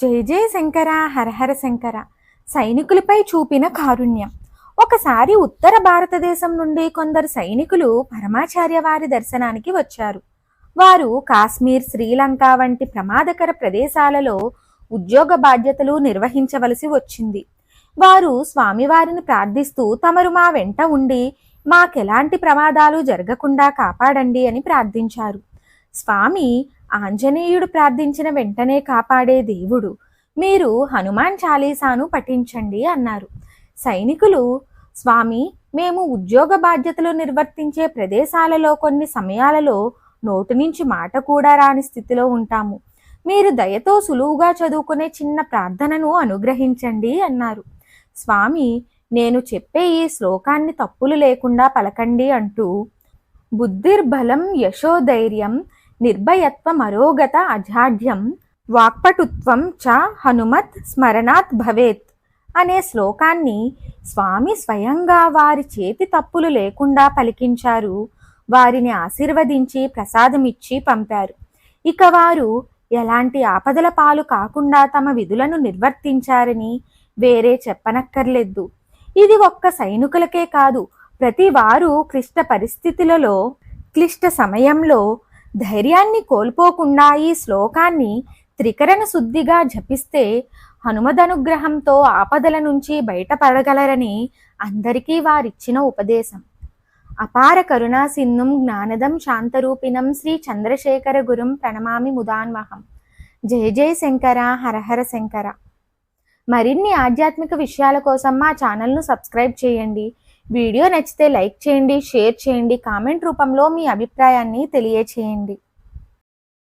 జై జయ శంకర హరహర శంకర. సైనికులపై చూపిన కారుణ్యం. ఒకసారి ఉత్తర భారతదేశం నుండి కొందరు సైనికులు పరమాచార్య వారి దర్శనానికి వచ్చారు. వారు కాశ్మీర్ శ్రీలంక వంటి ప్రమాదకర ప్రదేశాలలో ఉద్యోగ బాధ్యతలు నిర్వహించవలసి వచ్చింది. వారు స్వామివారిని ప్రార్థిస్తూ తమరు మా వెంట ఉండి మాకెలాంటి ప్రమాదాలు జరగకుండా కాపాడండి అని ప్రార్థించారు. స్వామి ఆంజనేయుడు ప్రార్థించిన వెంటనే కాపాడే దేవుడు. మీరు హనుమాన్ చాలీసాను పఠించండి అన్నారు. సైనికులు స్వామి మేము ఉద్యోగ బాధ్యతలు నిర్వర్తించే ప్రదేశాలలో కొన్ని సమయాలలో నోటి నుంచి మాట కూడా రాని స్థితిలో ఉంటాము. మీరు దయతో సులువుగా చదువుకునే చిన్న ప్రార్థనను అనుగ్రహించండి అన్నారు. స్వామి నేను చెప్పే ఈ శ్లోకాన్ని తప్పులు లేకుండా పలకండి అంటూ బుద్ధిర్బలం యశోధైర్యం నిర్భయత్వం అరోగత అజాఢ్యం వాక్పటుత్వం చ హనుమత్ స్మరణాత్ భవేత్ అనే శ్లోకాన్ని స్వామి స్వయంగా వారి చేతి తప్పులు లేకుండా పలికించారు. వారిని ఆశీర్వదించి ప్రసాదమిచ్చి పంపారు. ఇక వారు ఎలాంటి ఆపదల పాలు కాకుండా తమ విధులను నిర్వర్తించారని వేరే చెప్పనక్కర్లేదు. ఇది ఒక్క సైనికులకే కాదు ప్రతి వారు క్లిష్ట పరిస్థితులలో క్లిష్ట సమయంలో ధైర్యాన్ని కోల్పోకుండా ఈ శ్లోకాన్ని త్రికరణ శుద్ధిగా జపిస్తే హనుమదనుగ్రహంతో ఆపదల నుంచి బయటపడగలరని అందరికీ వారిచ్చిన ఉపదేశం. అపార కరుణా సిన్నుం జ్ఞానదం శాంతరూపిణం శ్రీ చంద్రశేఖర గురుం ప్రణమామి ముదాన్వహం. జయ జయ శంకర హరహర శంకర. మరిన్ని ఆధ్యాత్మిక విషయాల కోసం మా ఛానల్ను సబ్స్క్రైబ్ చేయండి. వీడియో నచ్చితే లైక్ చేయండి షేర్ చేయండి కామెంట్ రూపంలో మీ అభిప్రాయాన్ని తెలియచేయండి.